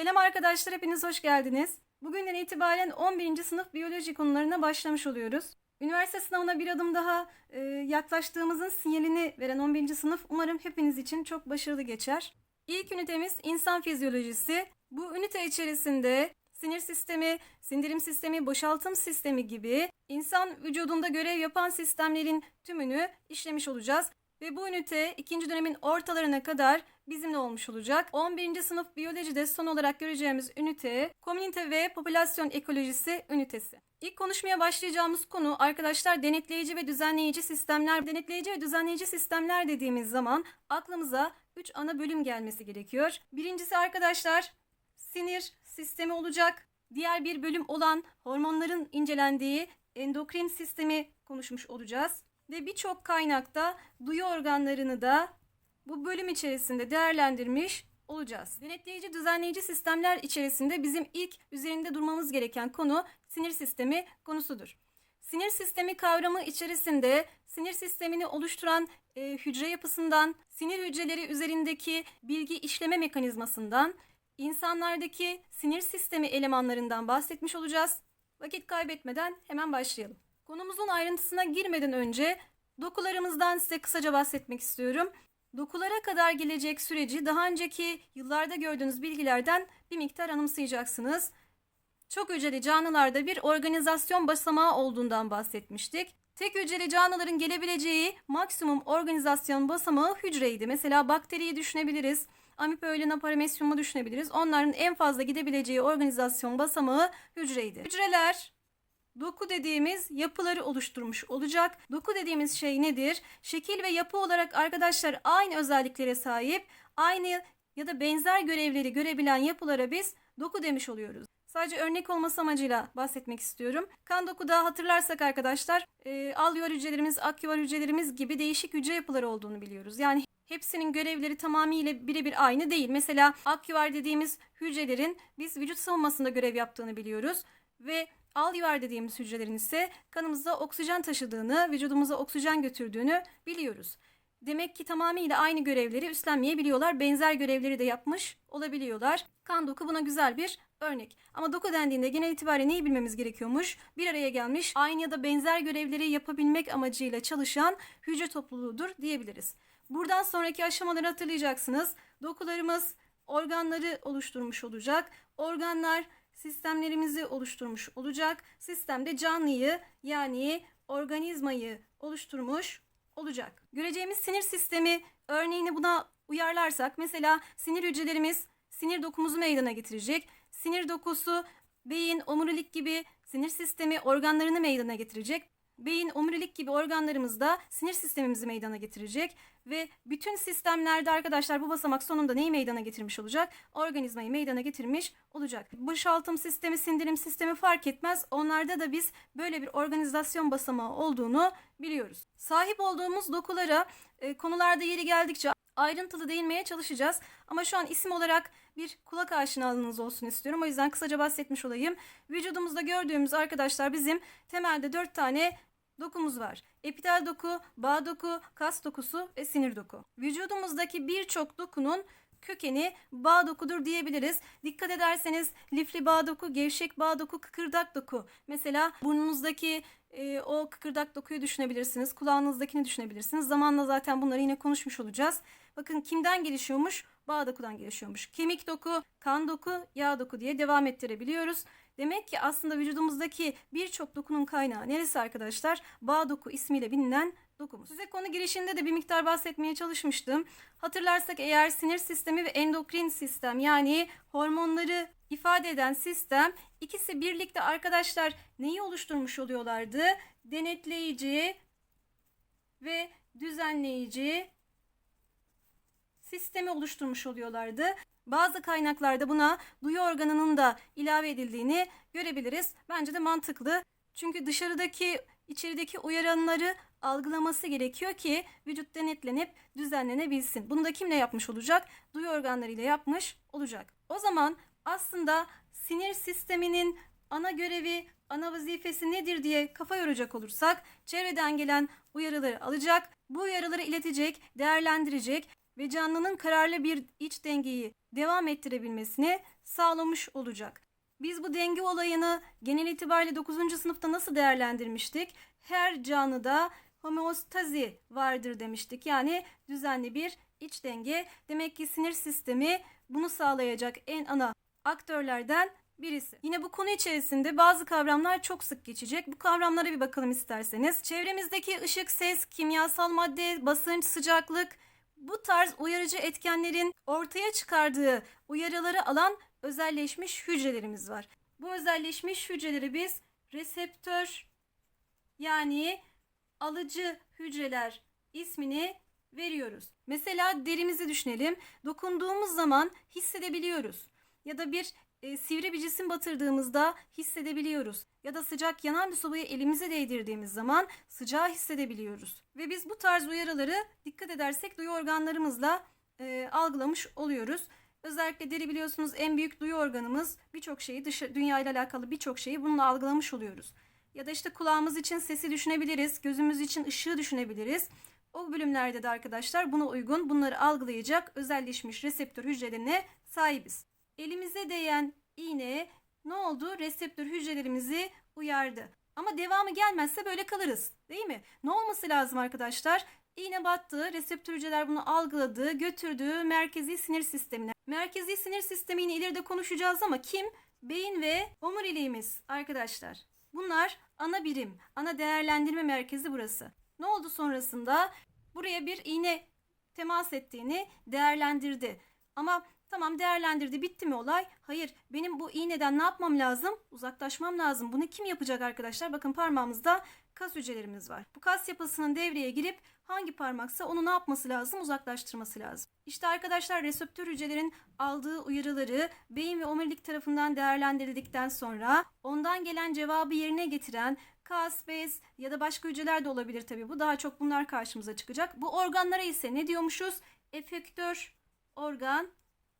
Selam arkadaşlar, hepiniz hoş geldiniz. Bugünden itibaren 11. sınıf biyoloji konularına başlamış oluyoruz. Üniversite sınavına bir adım daha e, yaklaştığımızın sinyalini veren 11. sınıf umarım hepiniz için çok başarılı geçer. İlk ünitemiz insan fizyolojisi. Bu ünite içerisinde sinir sistemi, sindirim sistemi, boşaltım sistemi gibi insan vücudunda görev yapan sistemlerin tümünü işlemiş olacağız. Ve bu ünite ikinci dönemin ortalarına kadar bizimle olmuş olacak. 11. sınıf biyolojide son olarak göreceğimiz ünite komünite ve popülasyon ekolojisi ünitesi. İlk konuşmaya başlayacağımız konu arkadaşlar denetleyici ve düzenleyici sistemler. Denetleyici ve düzenleyici sistemler dediğimiz zaman aklımıza 3 ana bölüm gelmesi gerekiyor. Birincisi arkadaşlar sinir sistemi olacak. Diğer bir bölüm olan hormonların incelendiği endokrin sistemi konuşmuş olacağız. Ve birçok kaynakta duyu organlarını da bu bölüm içerisinde değerlendirmiş olacağız. Denetleyici düzenleyici sistemler içerisinde bizim ilk üzerinde durmamız gereken konu sinir sistemi konusudur. Sinir sistemi kavramı içerisinde sinir sistemini oluşturan e, hücre yapısından, sinir hücreleri üzerindeki bilgi işleme mekanizmasından, insanlardaki sinir sistemi elemanlarından bahsetmiş olacağız. Vakit kaybetmeden hemen başlayalım. Konumuzun ayrıntısına girmeden önce dokularımızdan size kısaca bahsetmek istiyorum. Dokulara kadar gelecek süreci daha önceki yıllarda gördüğünüz bilgilerden bir miktar anımsayacaksınız. Çok hücreli canlılarda bir organizasyon basamağı olduğundan bahsetmiştik. Tek hücreli canlıların gelebileceği maksimum organizasyon basamağı hücreydi. Mesela bakteriyi düşünebiliriz. Amipoelina paramesyumu düşünebiliriz. Onların en fazla gidebileceği organizasyon basamağı hücreydi. Hücreler doku dediğimiz yapıları oluşturmuş olacak. Doku dediğimiz şey nedir? Şekil ve yapı olarak arkadaşlar aynı özelliklere sahip, aynı ya da benzer görevleri görebilen yapılara biz doku demiş oluyoruz. Sadece örnek olması amacıyla bahsetmek istiyorum. Kan dokuda hatırlarsak arkadaşlar e, alveolar hücrelerimiz, aküvar hücrelerimiz gibi değişik hücre yapıları olduğunu biliyoruz. Yani hepsinin görevleri tamamıyla birebir aynı değil. Mesela aküvar dediğimiz hücrelerin biz vücut savunmasında görev yaptığını biliyoruz. Ve alveolar dediğimiz hücrelerin ise kanımızda oksijen taşıdığını, vücudumuza oksijen götürdüğünü biliyoruz. Demek ki tamamıyla aynı görevleri üstlenmeyebiliyorlar. Benzer görevleri de yapmış olabiliyorlar. Kan doku buna güzel bir örnek. Ama doku dendiğinde genel itibariyle neyi bilmemiz gerekiyormuş? Bir araya gelmiş aynı ya da benzer görevleri yapabilmek amacıyla çalışan hücre topluluğudur diyebiliriz. Buradan sonraki aşamaları hatırlayacaksınız. Dokularımız organları oluşturmuş olacak. Organlar sistemlerimizi oluşturmuş olacak. Sistemde canlıyı yani organizmayı oluşturmuş olacak. Göreceğimiz sinir sistemi örneğini buna uyarlarsak mesela sinir hücrelerimiz sinir dokumuzu meydana getirecek. Sinir dokusu beyin, omurilik gibi sinir sistemi organlarını meydana getirecek. Beyin, omurilik gibi organlarımız da sinir sistemimizi meydana getirecek ve bütün sistemlerde arkadaşlar bu basamak sonunda neyi meydana getirmiş olacak? Organizmayı meydana getirmiş olacak. Boşaltım sistemi, sindirim sistemi fark etmez. Onlarda da biz böyle bir organizasyon basamağı olduğunu biliyoruz. Sahip olduğumuz dokulara e, konularda yeri geldikçe ayrıntılı değinmeye çalışacağız. Ama şu an isim olarak bir kulak aşinalığınız olsun istiyorum. O yüzden kısaca bahsetmiş olayım. Vücudumuzda gördüğümüz arkadaşlar bizim temelde 4 tane dokumuz var. Epitel doku, bağ doku, kas dokusu ve sinir doku. Vücudumuzdaki birçok dokunun kökeni bağ dokudur diyebiliriz. Dikkat ederseniz lifli bağ doku, gevşek bağ doku, kıkırdak doku. Mesela burnunuzdaki e, o kıkırdak dokuyu düşünebilirsiniz. Kulağınızdakini düşünebilirsiniz. Zamanla zaten bunları yine konuşmuş olacağız. Bakın kimden gelişiyormuş? Bağ dokudan gelişiyormuş. Kemik doku, kan doku, yağ doku diye devam ettirebiliyoruz. Demek ki aslında vücudumuzdaki birçok dokunun kaynağı neresi arkadaşlar? Bağ doku ismiyle bilinen dokumuz. Size konu girişinde de bir miktar bahsetmeye çalışmıştım. Hatırlarsak eğer sinir sistemi ve endokrin sistem yani hormonları ifade eden sistem ikisi birlikte arkadaşlar neyi oluşturmuş oluyorlardı? Denetleyici ve düzenleyici sistemi oluşturmuş oluyorlardı. Bazı kaynaklarda buna duyu organının da ilave edildiğini görebiliriz. Bence de mantıklı. Çünkü dışarıdaki, içerideki uyaranları algılaması gerekiyor ki vücut denetlenip düzenlenebilsin. Bunu da kimle yapmış olacak? Duyu organlarıyla yapmış olacak. O zaman aslında sinir sisteminin ana görevi, ana vazifesi nedir diye kafa yoracak olursak çevreden gelen uyarıları alacak, bu uyarıları iletecek, değerlendirecek ve canlının kararlı bir iç dengeyi devam ettirebilmesini sağlamış olacak. Biz bu denge olayını genel itibariyle 9. sınıfta nasıl değerlendirmiştik? Her canlıda homeostazi vardır demiştik. Yani düzenli bir iç denge. Demek ki sinir sistemi bunu sağlayacak en ana aktörlerden birisi. Yine bu konu içerisinde bazı kavramlar çok sık geçecek. Bu kavramlara bir bakalım isterseniz. Çevremizdeki ışık, ses, kimyasal madde, basınç, sıcaklık bu tarz uyarıcı etkenlerin ortaya çıkardığı uyarıları alan özelleşmiş hücrelerimiz var. Bu özelleşmiş hücreleri biz reseptör yani alıcı hücreler ismini veriyoruz. Mesela derimizi düşünelim. Dokunduğumuz zaman hissedebiliyoruz. Ya da bir e, sivri bir cisim batırdığımızda hissedebiliyoruz. Ya da sıcak yanan bir sobayı elimize değdirdiğimiz zaman sıcağı hissedebiliyoruz. Ve biz bu tarz uyarıları dikkat edersek duyu organlarımızla e, algılamış oluyoruz. Özellikle deri biliyorsunuz en büyük duyu organımız. Birçok şeyi dışı, dünya ile alakalı birçok şeyi bununla algılamış oluyoruz. Ya da işte kulağımız için sesi düşünebiliriz, gözümüz için ışığı düşünebiliriz. O bölümlerde de arkadaşlar buna uygun bunları algılayacak özelleşmiş reseptör hücrelerine sahibiz. Elimize değen iğne ne oldu? Reseptör hücrelerimizi uyardı. Ama devamı gelmezse böyle kalırız. Değil mi? Ne olması lazım arkadaşlar? İğne battı, reseptör hücreler bunu algıladı, götürdü merkezi sinir sistemine. Merkezi sinir sistemini ileride konuşacağız ama kim? Beyin ve omuriliğimiz arkadaşlar. Bunlar ana birim, ana değerlendirme merkezi burası. Ne oldu sonrasında? Buraya bir iğne temas ettiğini değerlendirdi. Ama tamam değerlendirdi bitti mi olay? Hayır benim bu iğneden ne yapmam lazım? Uzaklaşmam lazım. Bunu kim yapacak arkadaşlar? Bakın parmağımızda kas hücrelerimiz var. Bu kas yapısının devreye girip hangi parmaksa onu ne yapması lazım? Uzaklaştırması lazım. İşte arkadaşlar reseptör hücrelerin aldığı uyarıları beyin ve omurilik tarafından değerlendirildikten sonra ondan gelen cevabı yerine getiren kas, bez ya da başka hücreler de olabilir tabii. Bu daha çok bunlar karşımıza çıkacak. Bu organlara ise ne diyormuşuz? Efektör organ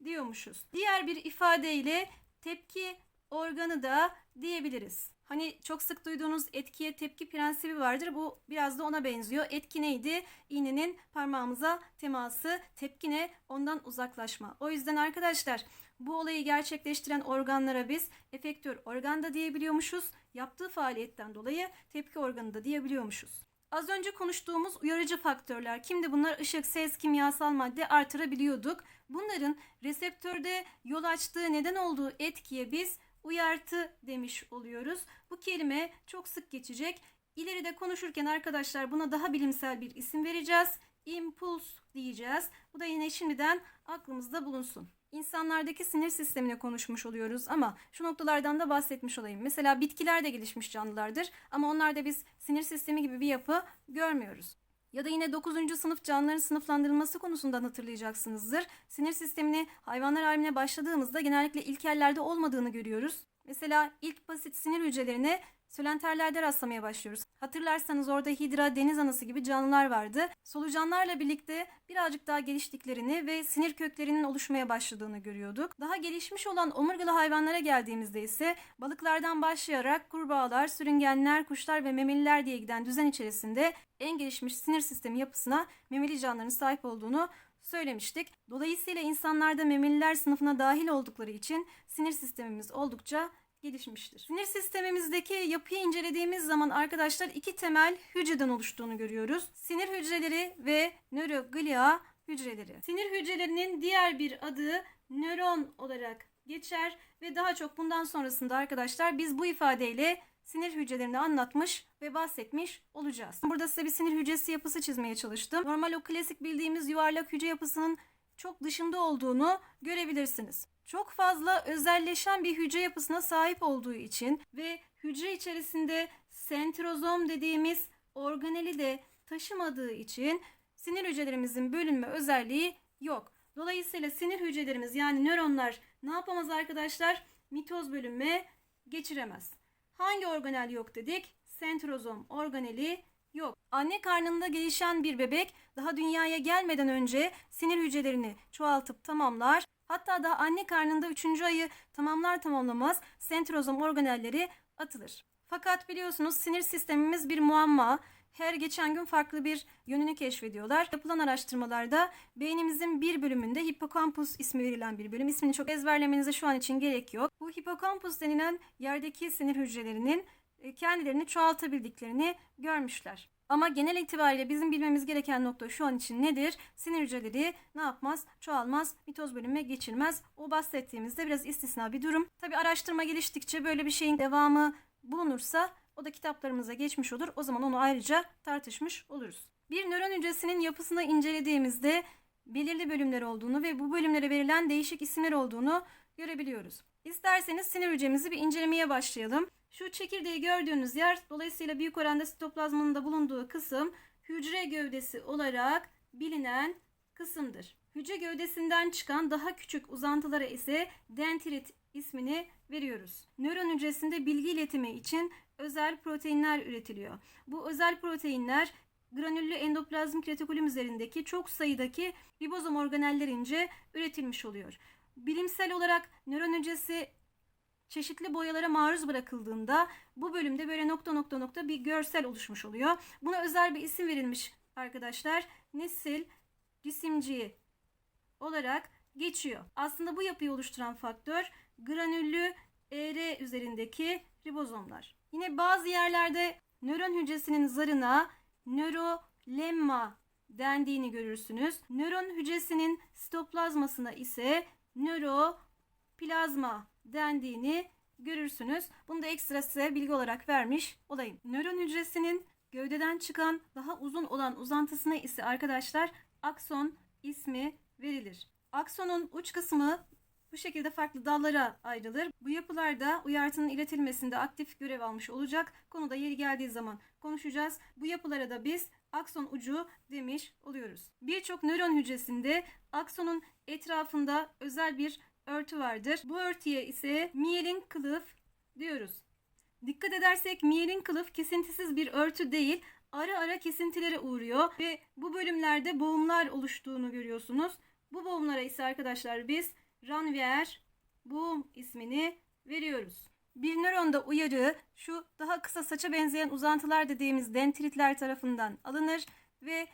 diyormuşuz. Diğer bir ifadeyle tepki organı da diyebiliriz. Hani çok sık duyduğunuz etkiye tepki prensibi vardır. Bu biraz da ona benziyor. Etki neydi? İğnenin parmağımıza teması. Tepki ne? Ondan uzaklaşma. O yüzden arkadaşlar bu olayı gerçekleştiren organlara biz efektör organ da diyebiliyormuşuz. Yaptığı faaliyetten dolayı tepki organı da diyebiliyormuşuz. Az önce konuştuğumuz uyarıcı faktörler kimdi bunlar? Işık, ses, kimyasal madde artırabiliyorduk. Bunların reseptörde yol açtığı neden olduğu etkiye biz uyartı demiş oluyoruz. Bu kelime çok sık geçecek. İleride konuşurken arkadaşlar buna daha bilimsel bir isim vereceğiz. Impuls diyeceğiz. Bu da yine şimdiden aklımızda bulunsun. İnsanlardaki sinir sistemine konuşmuş oluyoruz ama şu noktalardan da bahsetmiş olayım. Mesela bitkiler de gelişmiş canlılardır ama onlarda biz sinir sistemi gibi bir yapı görmüyoruz. Ya da yine 9. sınıf canlıların sınıflandırılması konusundan hatırlayacaksınızdır. Sinir sistemini hayvanlar alemine başladığımızda genellikle ilkellerde olmadığını görüyoruz. Mesela ilk basit sinir hücrelerine sölenterlerde rastlamaya başlıyoruz. Hatırlarsanız orada hidra, deniz anası gibi canlılar vardı. Solucanlarla birlikte birazcık daha geliştiklerini ve sinir köklerinin oluşmaya başladığını görüyorduk. Daha gelişmiş olan omurgalı hayvanlara geldiğimizde ise balıklardan başlayarak kurbağalar, sürüngenler, kuşlar ve memeliler diye giden düzen içerisinde en gelişmiş sinir sistemi yapısına memeli canlıların sahip olduğunu söylemiştik. Dolayısıyla insanlarda memeliler sınıfına dahil oldukları için sinir sistemimiz oldukça gelişmiştir. Sinir sistemimizdeki yapıyı incelediğimiz zaman arkadaşlar iki temel hücreden oluştuğunu görüyoruz. Sinir hücreleri ve nöroglia hücreleri. Sinir hücrelerinin diğer bir adı nöron olarak geçer ve daha çok bundan sonrasında arkadaşlar biz bu ifadeyle sinir hücrelerini anlatmış ve bahsetmiş olacağız. Burada size bir sinir hücresi yapısı çizmeye çalıştım. Normal o klasik bildiğimiz yuvarlak hücre yapısının çok dışında olduğunu görebilirsiniz. Çok fazla özelleşen bir hücre yapısına sahip olduğu için ve hücre içerisinde sentrozom dediğimiz organeli de taşımadığı için sinir hücrelerimizin bölünme özelliği yok. Dolayısıyla sinir hücrelerimiz yani nöronlar ne yapamaz arkadaşlar? Mitoz bölünme geçiremez. Hangi organel yok dedik? Sentrozom organeli yok. Anne karnında gelişen bir bebek daha dünyaya gelmeden önce sinir hücrelerini çoğaltıp tamamlar. Hatta daha anne karnında 3. ayı tamamlar tamamlamaz sentrozom organelleri atılır. Fakat biliyorsunuz sinir sistemimiz bir muamma. her geçen gün farklı bir yönünü keşfediyorlar. Yapılan araştırmalarda beynimizin bir bölümünde hipokampus ismi verilen bir bölüm. İsmini çok ezberlemenize şu an için gerek yok. Bu hipokampus denilen yerdeki sinir hücrelerinin e, kendilerini çoğaltabildiklerini görmüşler. Ama genel itibariyle bizim bilmemiz gereken nokta şu an için nedir? Sinir hücreleri ne yapmaz? Çoğalmaz, mitoz bölünme geçirmez. O bahsettiğimizde biraz istisna bir durum. Tabi araştırma geliştikçe böyle bir şeyin devamı bulunursa o da kitaplarımıza geçmiş olur. O zaman onu ayrıca tartışmış oluruz. Bir nöron hücresinin yapısını incelediğimizde belirli bölümler olduğunu ve bu bölümlere verilen değişik isimler olduğunu görebiliyoruz. İsterseniz sinir hücremizi bir incelemeye başlayalım. Şu çekirdeği gördüğünüz yer dolayısıyla büyük oranda sitoplazmanın da bulunduğu kısım hücre gövdesi olarak bilinen kısımdır. Hücre gövdesinden çıkan daha küçük uzantılara ise dendrit ismini veriyoruz. Nöron hücresinde bilgi iletimi için özel proteinler üretiliyor. Bu özel proteinler granüllü endoplazmik retikulum üzerindeki çok sayıdaki ribozom organellerince üretilmiş oluyor. Bilimsel olarak nöron hücresi çeşitli boyalara maruz bırakıldığında bu bölümde böyle nokta nokta nokta bir görsel oluşmuş oluyor. Buna özel bir isim verilmiş arkadaşlar. Nesil cisimciği olarak geçiyor. Aslında bu yapıyı oluşturan faktör granüllü ER üzerindeki ribozomlar. Yine bazı yerlerde nöron hücresinin zarına nörolemma dendiğini görürsünüz. Nöron hücresinin sitoplazmasına ise nöroplazma dendiğini görürsünüz. Bunu da ekstra size bilgi olarak vermiş olayım. Nöron hücresinin gövdeden çıkan daha uzun olan uzantısına ise arkadaşlar akson ismi verilir. Aksonun uç kısmı bu şekilde farklı dallara ayrılır. Bu yapılarda uyartının iletilmesinde aktif görev almış olacak. Konuda yeri geldiği zaman konuşacağız. Bu yapılara da biz akson ucu demiş oluyoruz. Birçok nöron hücresinde aksonun etrafında özel bir örtü vardır. Bu örtüye ise miyelin kılıf diyoruz. Dikkat edersek miyelin kılıf kesintisiz bir örtü değil, ara ara kesintilere uğruyor ve bu bölümlerde boğumlar oluştuğunu görüyorsunuz. Bu boğumlara ise arkadaşlar biz Ranvier boğum ismini veriyoruz. Bir nöronda uyarı şu daha kısa saça benzeyen uzantılar dediğimiz dendritler tarafından alınır ve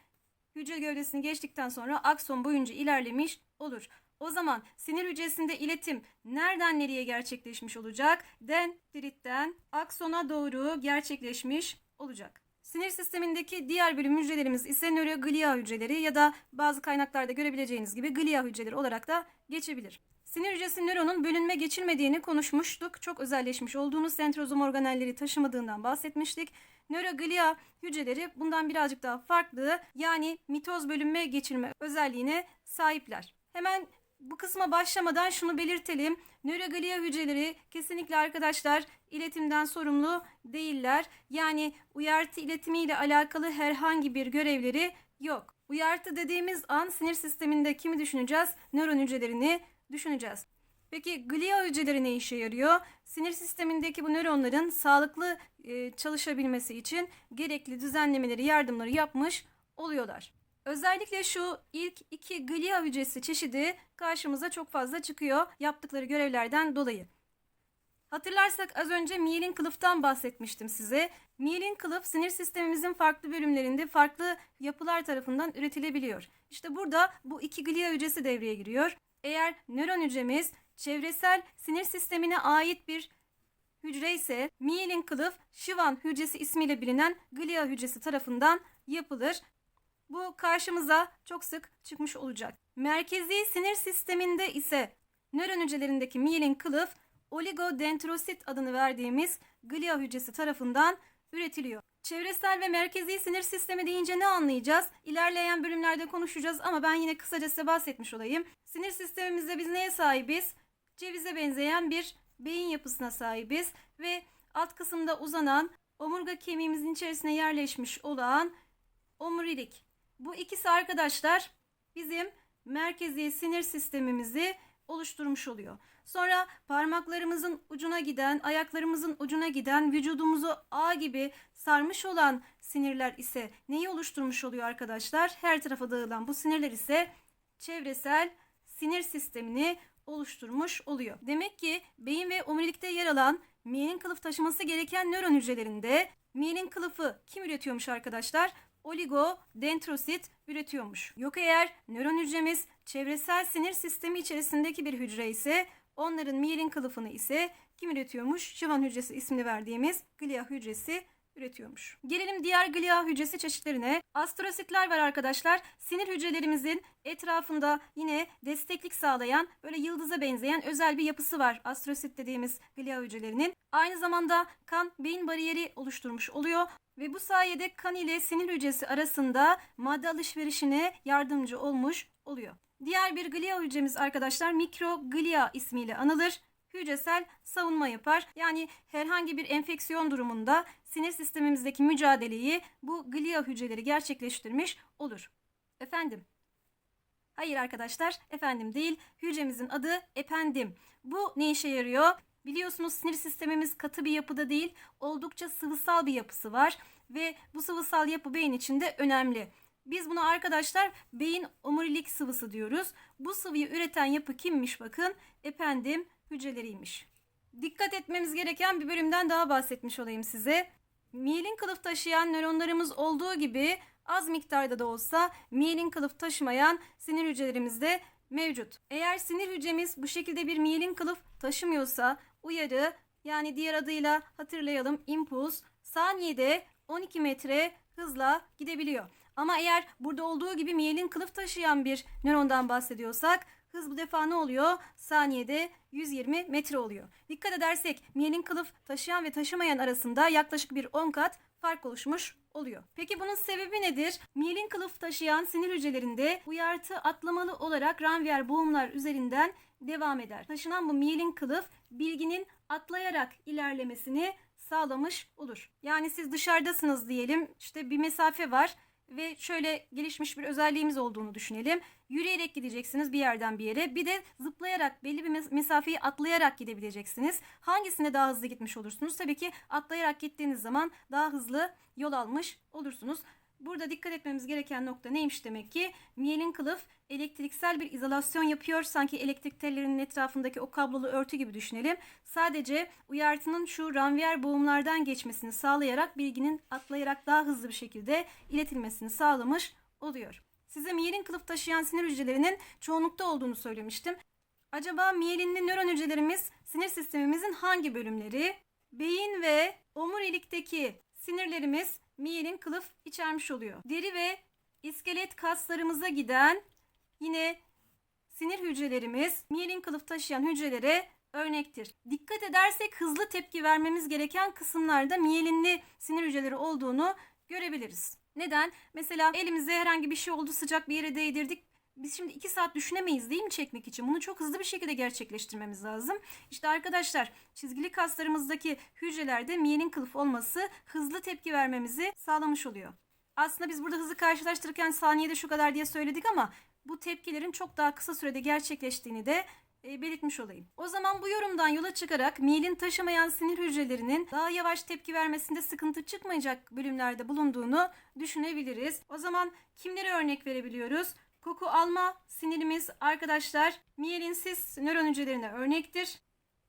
hücre gövdesini geçtikten sonra akson boyunca ilerlemiş olur. O zaman sinir hücresinde iletim nereden nereye gerçekleşmiş olacak? Dendritten aksona doğru gerçekleşmiş olacak. Sinir sistemindeki diğer bölüm hücrelerimiz ise nöroglia hücreleri ya da bazı kaynaklarda görebileceğiniz gibi glia hücreleri olarak da geçebilir. Sinir hücresi nöronun bölünme geçirmediğini konuşmuştuk. Çok özelleşmiş olduğunu, sentrozom organelleri taşımadığından bahsetmiştik. Nöroglia hücreleri bundan birazcık daha farklı yani mitoz bölünme geçirme özelliğine sahipler. Hemen bu kısma başlamadan şunu belirtelim. Nöroglia hücreleri kesinlikle arkadaşlar iletimden sorumlu değiller. Yani uyartı iletimiyle alakalı herhangi bir görevleri yok. Uyartı dediğimiz an sinir sisteminde kimi düşüneceğiz? Nöron hücrelerini düşüneceğiz. Peki glia hücreleri ne işe yarıyor? Sinir sistemindeki bu nöronların sağlıklı e, çalışabilmesi için gerekli düzenlemeleri, yardımları yapmış oluyorlar. Özellikle şu ilk iki glia hücresi çeşidi karşımıza çok fazla çıkıyor yaptıkları görevlerden dolayı. Hatırlarsak az önce miyelin kılıftan bahsetmiştim size. Miyelin kılıf sinir sistemimizin farklı bölümlerinde farklı yapılar tarafından üretilebiliyor. İşte burada bu iki glia hücresi devreye giriyor. Eğer nöron hücremiz çevresel sinir sistemine ait bir hücre ise miyelin kılıf Şivan hücresi ismiyle bilinen glia hücresi tarafından yapılır. Bu karşımıza çok sık çıkmış olacak. Merkezi sinir sisteminde ise nöron hücrelerindeki miyelin kılıf oligodendrosit adını verdiğimiz glia hücresi tarafından üretiliyor. Çevresel ve merkezi sinir sistemi deyince ne anlayacağız? İlerleyen bölümlerde konuşacağız ama ben yine kısaca size bahsetmiş olayım. Sinir sistemimizde biz neye sahibiz? Cevize benzeyen bir beyin yapısına sahibiz ve alt kısımda uzanan omurga kemiğimizin içerisine yerleşmiş olan omurilik. Bu ikisi arkadaşlar bizim merkezi sinir sistemimizi oluşturmuş oluyor. Sonra parmaklarımızın ucuna giden, ayaklarımızın ucuna giden, vücudumuzu ağ gibi sarmış olan sinirler ise neyi oluşturmuş oluyor arkadaşlar? Her tarafa dağılan bu sinirler ise çevresel sinir sistemini oluşturmuş oluyor. Demek ki beyin ve omurilikte yer alan miyelin kılıf taşıması gereken nöron hücrelerinde Miyelin kılıfı kim üretiyormuş arkadaşlar? Oligodendrosit üretiyormuş. Yok eğer nöron hücremiz çevresel sinir sistemi içerisindeki bir hücre ise onların miyelin kılıfını ise kim üretiyormuş? Şivan hücresi ismini verdiğimiz glia hücresi üretiyormuş. Gelelim diğer glia hücresi çeşitlerine. Astrositler var arkadaşlar. Sinir hücrelerimizin etrafında yine desteklik sağlayan böyle yıldıza benzeyen özel bir yapısı var. Astrosit dediğimiz glia hücrelerinin. Aynı zamanda kan beyin bariyeri oluşturmuş oluyor ve bu sayede kan ile sinir hücresi arasında madde alışverişine yardımcı olmuş oluyor. Diğer bir glia hücremiz arkadaşlar mikroglia ismiyle anılır hücresel savunma yapar. Yani herhangi bir enfeksiyon durumunda sinir sistemimizdeki mücadeleyi bu glia hücreleri gerçekleştirmiş olur. Efendim? Hayır arkadaşlar, efendim değil. Hücremizin adı ependim. Bu ne işe yarıyor? Biliyorsunuz sinir sistemimiz katı bir yapıda değil, oldukça sıvısal bir yapısı var ve bu sıvısal yapı beyin içinde önemli. Biz buna arkadaşlar beyin omurilik sıvısı diyoruz. Bu sıvıyı üreten yapı kimmiş bakın? Ependim hücreleriymiş. Dikkat etmemiz gereken bir bölümden daha bahsetmiş olayım size. Miyelin kılıf taşıyan nöronlarımız olduğu gibi az miktarda da olsa miyelin kılıf taşımayan sinir hücrelerimiz de mevcut. Eğer sinir hücremiz bu şekilde bir miyelin kılıf taşımıyorsa uyarı yani diğer adıyla hatırlayalım impuls saniyede 12 metre hızla gidebiliyor. Ama eğer burada olduğu gibi miyelin kılıf taşıyan bir nörondan bahsediyorsak hız bu defa ne oluyor? Saniyede 120 metre oluyor. Dikkat edersek miyelin kılıf taşıyan ve taşımayan arasında yaklaşık bir 10 kat fark oluşmuş oluyor. Peki bunun sebebi nedir? Miyelin kılıf taşıyan sinir hücrelerinde uyartı atlamalı olarak ranvier boğumlar üzerinden devam eder. Taşınan bu miyelin kılıf bilginin atlayarak ilerlemesini sağlamış olur. Yani siz dışarıdasınız diyelim işte bir mesafe var ve şöyle gelişmiş bir özelliğimiz olduğunu düşünelim. Yürüyerek gideceksiniz bir yerden bir yere. Bir de zıplayarak belli bir mes- mesafeyi atlayarak gidebileceksiniz. Hangisine daha hızlı gitmiş olursunuz? Tabii ki atlayarak gittiğiniz zaman daha hızlı yol almış olursunuz. Burada dikkat etmemiz gereken nokta neymiş demek ki? Miyelin kılıf elektriksel bir izolasyon yapıyor. Sanki elektrik tellerinin etrafındaki o kablolu örtü gibi düşünelim. Sadece uyartının şu ranvier boğumlardan geçmesini sağlayarak bilginin atlayarak daha hızlı bir şekilde iletilmesini sağlamış oluyor. Size miyelin kılıf taşıyan sinir hücrelerinin çoğunlukta olduğunu söylemiştim. Acaba miyelinli nöron hücrelerimiz sinir sistemimizin hangi bölümleri? Beyin ve omurilikteki sinirlerimiz miyelin kılıf içermiş oluyor. Deri ve iskelet kaslarımıza giden yine sinir hücrelerimiz miyelin kılıf taşıyan hücrelere örnektir. Dikkat edersek hızlı tepki vermemiz gereken kısımlarda miyelinli sinir hücreleri olduğunu görebiliriz. Neden? Mesela elimize herhangi bir şey oldu sıcak bir yere değdirdik. Biz şimdi 2 saat düşünemeyiz değil mi çekmek için? Bunu çok hızlı bir şekilde gerçekleştirmemiz lazım. İşte arkadaşlar çizgili kaslarımızdaki hücrelerde miyelin kılıf olması hızlı tepki vermemizi sağlamış oluyor. Aslında biz burada hızı karşılaştırırken saniyede şu kadar diye söyledik ama bu tepkilerin çok daha kısa sürede gerçekleştiğini de e, belirtmiş olayım. O zaman bu yorumdan yola çıkarak miyelin taşımayan sinir hücrelerinin daha yavaş tepki vermesinde sıkıntı çıkmayacak bölümlerde bulunduğunu düşünebiliriz. O zaman kimlere örnek verebiliyoruz? Koku alma sinirimiz arkadaşlar miyelinsiz nöron hücrelerine örnektir.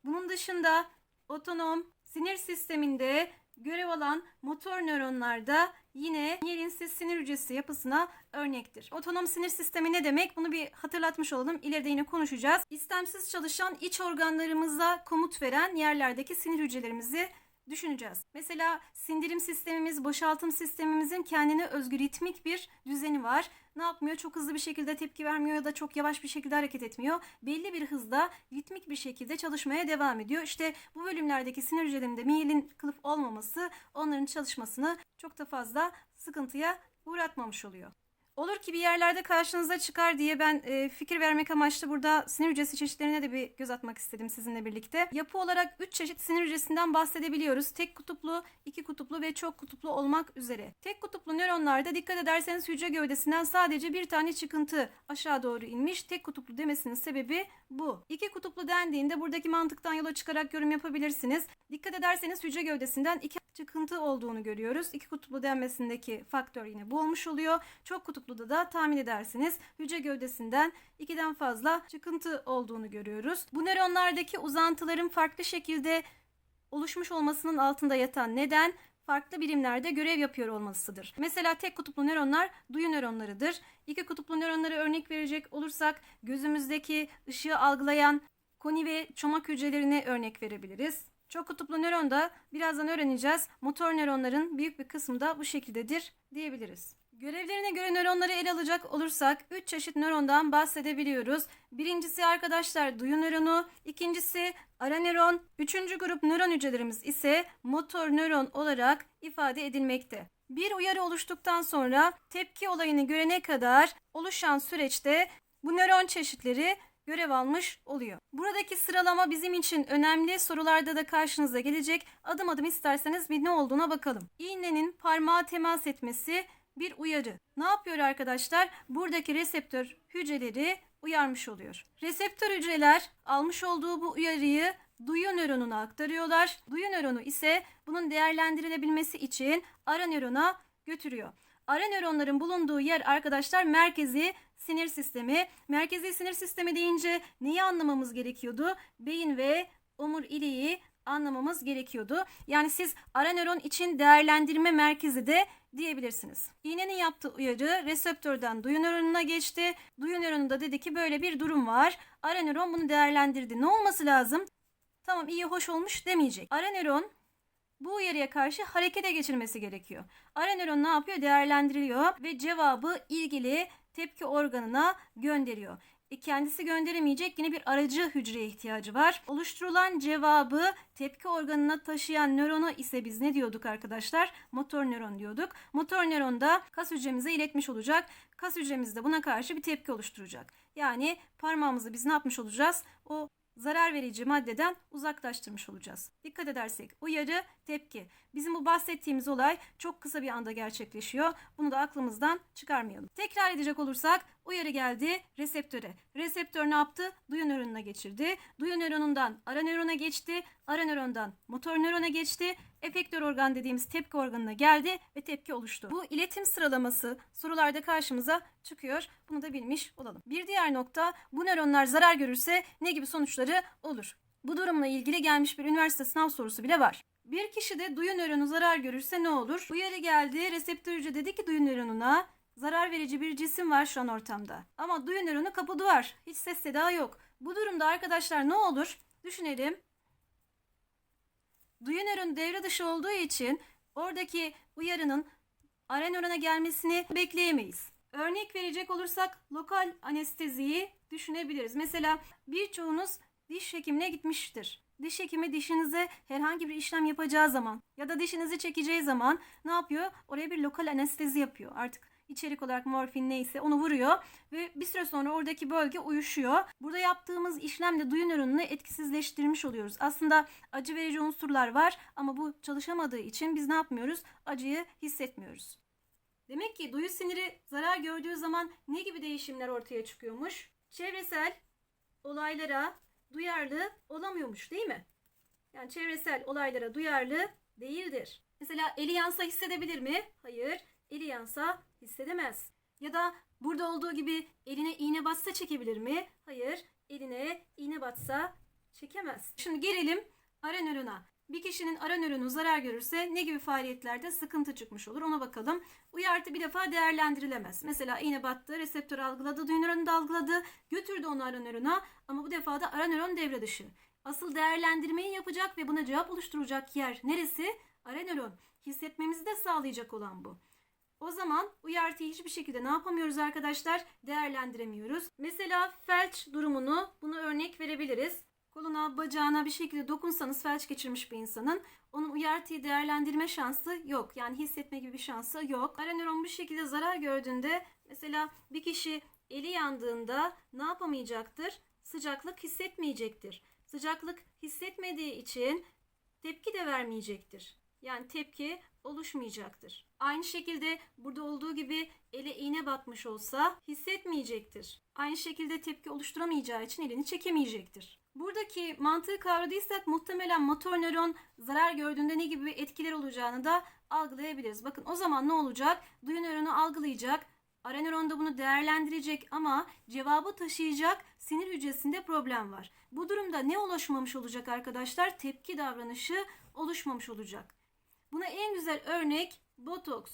Bunun dışında otonom sinir sisteminde görev alan motor nöronlarda yine miyelinsiz sinir hücresi yapısına örnektir. Otonom sinir sistemi ne demek? Bunu bir hatırlatmış olalım. İleride yine konuşacağız. İstemsiz çalışan iç organlarımıza komut veren yerlerdeki sinir hücrelerimizi düşüneceğiz. Mesela sindirim sistemimiz, boşaltım sistemimizin kendine özgü ritmik bir düzeni var. Ne yapmıyor? Çok hızlı bir şekilde tepki vermiyor ya da çok yavaş bir şekilde hareket etmiyor. Belli bir hızda ritmik bir şekilde çalışmaya devam ediyor. İşte bu bölümlerdeki sinir hücrelerinde miyelin kılıf olmaması onların çalışmasını çok da fazla sıkıntıya uğratmamış oluyor. Olur ki bir yerlerde karşınıza çıkar diye ben e, fikir vermek amaçlı burada sinir hücresi çeşitlerine de bir göz atmak istedim sizinle birlikte. Yapı olarak 3 çeşit sinir hücresinden bahsedebiliyoruz. Tek kutuplu, iki kutuplu ve çok kutuplu olmak üzere. Tek kutuplu nöronlarda dikkat ederseniz hücre gövdesinden sadece bir tane çıkıntı aşağı doğru inmiş. Tek kutuplu demesinin sebebi bu. İki kutuplu dendiğinde buradaki mantıktan yola çıkarak yorum yapabilirsiniz. Dikkat ederseniz hücre gövdesinden iki çıkıntı olduğunu görüyoruz. İki kutuplu denmesindeki faktör yine bu olmuş oluyor. Çok kutupluda da tahmin edersiniz hücre gövdesinden ikiden fazla çıkıntı olduğunu görüyoruz. Bu nöronlardaki uzantıların farklı şekilde oluşmuş olmasının altında yatan neden farklı birimlerde görev yapıyor olmasıdır. Mesela tek kutuplu nöronlar duyu nöronlarıdır. İki kutuplu nöronları örnek verecek olursak gözümüzdeki ışığı algılayan koni ve çomak hücrelerine örnek verebiliriz. Çok kutuplu nöron da birazdan öğreneceğiz. Motor nöronların büyük bir kısmı da bu şekildedir diyebiliriz. Görevlerine göre nöronları ele alacak olursak 3 çeşit nörondan bahsedebiliyoruz. Birincisi arkadaşlar duyu nöronu, ikincisi ara nöron, üçüncü grup nöron hücrelerimiz ise motor nöron olarak ifade edilmekte. Bir uyarı oluştuktan sonra tepki olayını görene kadar oluşan süreçte bu nöron çeşitleri görev almış oluyor. Buradaki sıralama bizim için önemli. Sorularda da karşınıza gelecek. Adım adım isterseniz bir ne olduğuna bakalım. İğnenin parmağa temas etmesi bir uyarı. Ne yapıyor arkadaşlar? Buradaki reseptör hücreleri uyarmış oluyor. Reseptör hücreler almış olduğu bu uyarıyı duyu nöronuna aktarıyorlar. Duyu nöronu ise bunun değerlendirilebilmesi için ara nörona götürüyor. Ara nöronların bulunduğu yer arkadaşlar merkezi sinir sistemi. Merkezi sinir sistemi deyince neyi anlamamız gerekiyordu? Beyin ve omuriliği anlamamız gerekiyordu. Yani siz ara nöron için değerlendirme merkezi de diyebilirsiniz. İğnenin yaptığı uyarı reseptörden duyu nöronuna geçti. Duyu nöronunda dedi ki böyle bir durum var. Ara nöron bunu değerlendirdi. Ne olması lazım? Tamam iyi hoş olmuş demeyecek. Ara nöron bu uyarıya karşı harekete geçirmesi gerekiyor. Ara nöron ne yapıyor? Değerlendiriliyor ve cevabı ilgili tepki organına gönderiyor. E kendisi gönderemeyecek yine bir aracı hücreye ihtiyacı var. Oluşturulan cevabı tepki organına taşıyan nörona ise biz ne diyorduk arkadaşlar? Motor nöron diyorduk. Motor nöron da kas hücremize iletmiş olacak. Kas hücremiz de buna karşı bir tepki oluşturacak. Yani parmağımızı biz ne yapmış olacağız? O zarar verici maddeden uzaklaştırmış olacağız. Dikkat edersek uyarı, tepki. Bizim bu bahsettiğimiz olay çok kısa bir anda gerçekleşiyor. Bunu da aklımızdan çıkarmayalım. Tekrar edecek olursak uyarı geldi reseptöre. Reseptör ne yaptı? Duyu nöronuna geçirdi. Duyu nöronundan ara nörona geçti. Ara nörondan motor nörona geçti. Efektör organ dediğimiz tepki organına geldi ve tepki oluştu. Bu iletim sıralaması sorularda karşımıza çıkıyor. Bunu da bilmiş olalım. Bir diğer nokta bu nöronlar zarar görürse ne gibi sonuçları olur? Bu durumla ilgili gelmiş bir üniversite sınav sorusu bile var. Bir kişi de duyu nöronu zarar görürse ne olur? Uyarı geldi. Reseptör hücre dedi ki duyu nöronuna zarar verici bir cisim var şu an ortamda. Ama duyu nöronu kapı duvar. Hiç ses seda yok. Bu durumda arkadaşlar ne olur? Düşünelim. Duyu nöronu devre dışı olduğu için oradaki uyarının ara nörona gelmesini bekleyemeyiz. Örnek verecek olursak lokal anesteziyi düşünebiliriz. Mesela birçoğunuz diş hekimine gitmiştir. Diş hekimi dişinize herhangi bir işlem yapacağı zaman ya da dişinizi çekeceği zaman ne yapıyor? Oraya bir lokal anestezi yapıyor. Artık içerik olarak morfin neyse onu vuruyor ve bir süre sonra oradaki bölge uyuşuyor. Burada yaptığımız işlemle duyu nöronunu etkisizleştirmiş oluyoruz. Aslında acı verici unsurlar var ama bu çalışamadığı için biz ne yapmıyoruz? Acıyı hissetmiyoruz. Demek ki duyu siniri zarar gördüğü zaman ne gibi değişimler ortaya çıkıyormuş? Çevresel olaylara duyarlı olamıyormuş değil mi? Yani çevresel olaylara duyarlı değildir. Mesela eli yansa hissedebilir mi? Hayır. Eli yansa hissedemez. Ya da burada olduğu gibi eline iğne batsa çekebilir mi? Hayır. Eline iğne batsa çekemez. Şimdi gelelim ara nörona. Bir kişinin ara nöronu zarar görürse ne gibi faaliyetlerde sıkıntı çıkmış olur ona bakalım. Uyartı bir defa değerlendirilemez. Mesela iğne battı, reseptör algıladı, duyu nöronu da algıladı, götürdü onu ara nörona ama bu defa da ara nöron devre dışı. Asıl değerlendirmeyi yapacak ve buna cevap oluşturacak yer neresi? Ara nöron. Hissetmemizi de sağlayacak olan bu. O zaman uyartıyı hiçbir şekilde ne yapamıyoruz arkadaşlar? Değerlendiremiyoruz. Mesela felç durumunu bunu örnek verebiliriz. Koluna, bacağına bir şekilde dokunsanız felç geçirmiş bir insanın onun uyartıyı değerlendirme şansı yok. Yani hissetme gibi bir şansı yok. Ara nöron bir şekilde zarar gördüğünde mesela bir kişi eli yandığında ne yapamayacaktır? Sıcaklık hissetmeyecektir. Sıcaklık hissetmediği için tepki de vermeyecektir. Yani tepki oluşmayacaktır. Aynı şekilde burada olduğu gibi ele iğne batmış olsa hissetmeyecektir. Aynı şekilde tepki oluşturamayacağı için elini çekemeyecektir. Buradaki mantığı kavradıysak muhtemelen motor nöron zarar gördüğünde ne gibi etkiler olacağını da algılayabiliriz. Bakın o zaman ne olacak? Duyu nöronu algılayacak. Ara nöron da bunu değerlendirecek ama cevabı taşıyacak sinir hücresinde problem var. Bu durumda ne oluşmamış olacak arkadaşlar? Tepki davranışı oluşmamış olacak. Buna en güzel örnek botoks.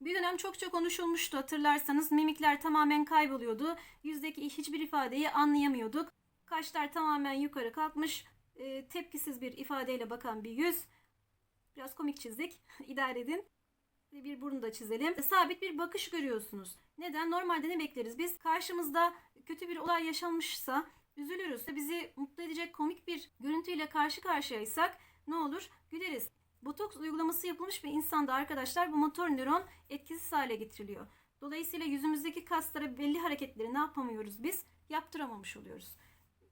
Bir dönem çokça konuşulmuştu hatırlarsanız. Mimikler tamamen kayboluyordu. Yüzdeki hiçbir ifadeyi anlayamıyorduk. Kaşlar tamamen yukarı kalkmış. e, tepkisiz bir ifadeyle bakan bir yüz. Biraz komik çizdik. İdare edin. Bir burnu da çizelim. Sabit bir bakış görüyorsunuz. Neden? Normalde ne bekleriz biz? Karşımızda kötü bir olay yaşanmışsa üzülürüz. Bizi mutlu edecek komik bir görüntüyle karşı karşıyaysak ne olur? Güleriz. Botoks uygulaması yapılmış bir insanda arkadaşlar bu motor nöron etkisiz hale getiriliyor. Dolayısıyla yüzümüzdeki kaslara belli hareketleri ne yapamıyoruz biz? Yaptıramamış oluyoruz.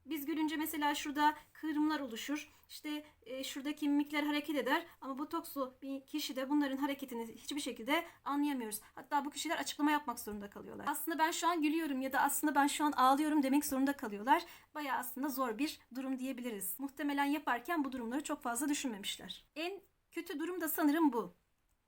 Biz gülünce mesela şurada kıvrımlar oluşur. İşte e, şuradaki mimikler hareket eder ama botokslu bir kişi de bunların hareketini hiçbir şekilde anlayamıyoruz. Hatta bu kişiler açıklama yapmak zorunda kalıyorlar. Aslında ben şu an gülüyorum ya da aslında ben şu an ağlıyorum demek zorunda kalıyorlar. Bayağı aslında zor bir durum diyebiliriz. Muhtemelen yaparken bu durumları çok fazla düşünmemişler. En kötü durum da sanırım bu.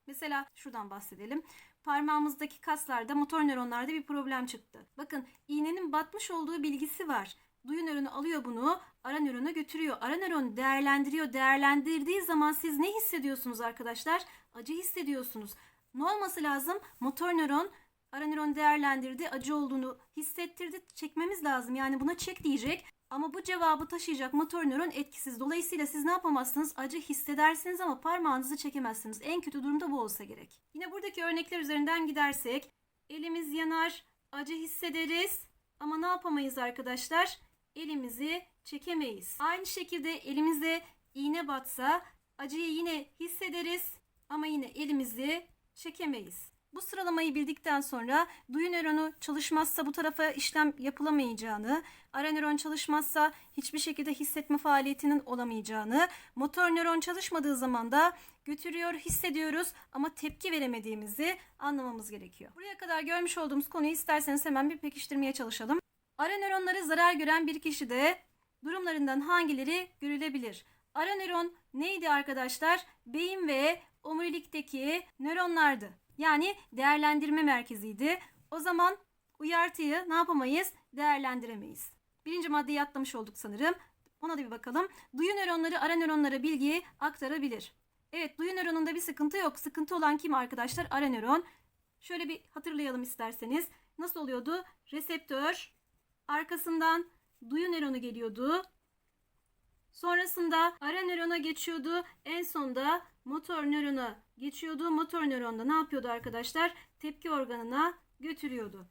Mesela şuradan bahsedelim. Parmağımızdaki kaslarda motor nöronlarda bir problem çıktı. Bakın iğnenin batmış olduğu bilgisi var. Duyu nöronu alıyor bunu, ara nörona götürüyor. Ara nöron değerlendiriyor. Değerlendirdiği zaman siz ne hissediyorsunuz arkadaşlar? Acı hissediyorsunuz. Ne olması lazım? Motor nöron ara nöron değerlendirdi, acı olduğunu hissettirdi. Çekmemiz lazım. Yani buna çek diyecek. Ama bu cevabı taşıyacak motor nöron etkisiz. Dolayısıyla siz ne yapamazsınız? Acı hissedersiniz ama parmağınızı çekemezsiniz. En kötü durumda bu olsa gerek. Yine buradaki örnekler üzerinden gidersek elimiz yanar, acı hissederiz ama ne yapamayız arkadaşlar? Elimizi çekemeyiz. Aynı şekilde elimize iğne batsa acıyı yine hissederiz ama yine elimizi çekemeyiz. Bu sıralamayı bildikten sonra duyu nöronu çalışmazsa bu tarafa işlem yapılamayacağını, ara nöron çalışmazsa hiçbir şekilde hissetme faaliyetinin olamayacağını, motor nöron çalışmadığı zaman da götürüyor, hissediyoruz ama tepki veremediğimizi anlamamız gerekiyor. Buraya kadar görmüş olduğumuz konuyu isterseniz hemen bir pekiştirmeye çalışalım. Ara nöronları zarar gören bir kişide durumlarından hangileri görülebilir? Ara nöron neydi arkadaşlar? Beyin ve omurilikteki nöronlardı. Yani değerlendirme merkeziydi. O zaman uyartıyı ne yapamayız? Değerlendiremeyiz. Birinci maddeyi atlamış olduk sanırım. Ona da bir bakalım. Duyu nöronları ara nöronlara bilgiyi aktarabilir. Evet duyu nöronunda bir sıkıntı yok. Sıkıntı olan kim arkadaşlar? Ara nöron. Şöyle bir hatırlayalım isterseniz. Nasıl oluyordu? Reseptör, arkasından duyu nöronu geliyordu. Sonrasında ara nörona geçiyordu. En sonda motor nörona geçiyordu. Motor nöronda ne yapıyordu arkadaşlar? Tepki organına götürüyordu.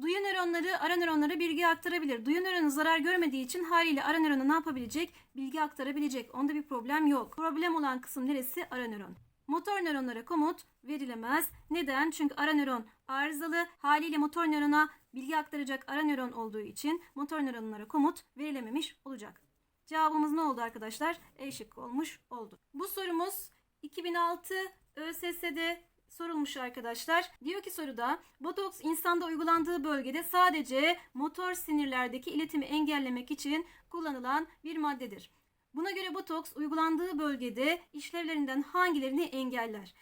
Duyu nöronları ara nöronlara bilgi aktarabilir. Duyu nöronu zarar görmediği için haliyle ara nörona ne yapabilecek? Bilgi aktarabilecek. Onda bir problem yok. Problem olan kısım neresi? Ara nöron. Motor nöronlara komut verilemez. Neden? Çünkü ara nöron arızalı. Haliyle motor nörona bilgi aktaracak ara nöron olduğu için motor nöronlara komut verilememiş olacak. Cevabımız ne oldu arkadaşlar? E şıkkı olmuş oldu. Bu sorumuz 2006 ÖSS'de sorulmuş arkadaşlar. Diyor ki soruda botoks insanda uygulandığı bölgede sadece motor sinirlerdeki iletimi engellemek için kullanılan bir maddedir. Buna göre botoks uygulandığı bölgede işlevlerinden hangilerini engeller?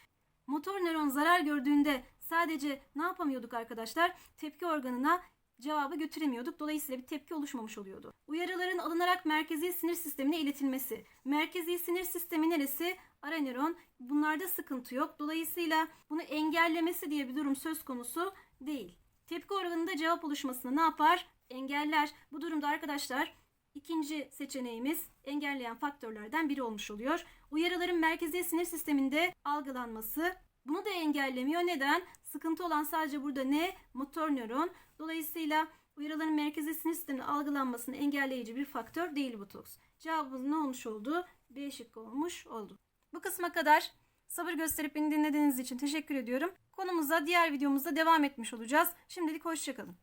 Motor nöron zarar gördüğünde sadece ne yapamıyorduk arkadaşlar? Tepki organına cevabı götüremiyorduk. Dolayısıyla bir tepki oluşmamış oluyordu. Uyarıların alınarak merkezi sinir sistemine iletilmesi. Merkezi sinir sistemi neresi? Ara nöron. Bunlarda sıkıntı yok. Dolayısıyla bunu engellemesi diye bir durum söz konusu değil. Tepki organında cevap oluşmasını ne yapar? Engeller. Bu durumda arkadaşlar ikinci seçeneğimiz engelleyen faktörlerden biri olmuş oluyor. Uyarıların merkezi sinir sisteminde algılanması. Bunu da engellemiyor. Neden? Sıkıntı olan sadece burada ne? Motor nöron. Dolayısıyla uyarıların merkezi sinir sisteminde algılanmasını engelleyici bir faktör değil botoks. Cevabımız ne olmuş oldu? B şıkkı olmuş oldu. Bu kısma kadar sabır gösterip beni dinlediğiniz için teşekkür ediyorum. Konumuza diğer videomuzda devam etmiş olacağız. Şimdilik hoşçakalın.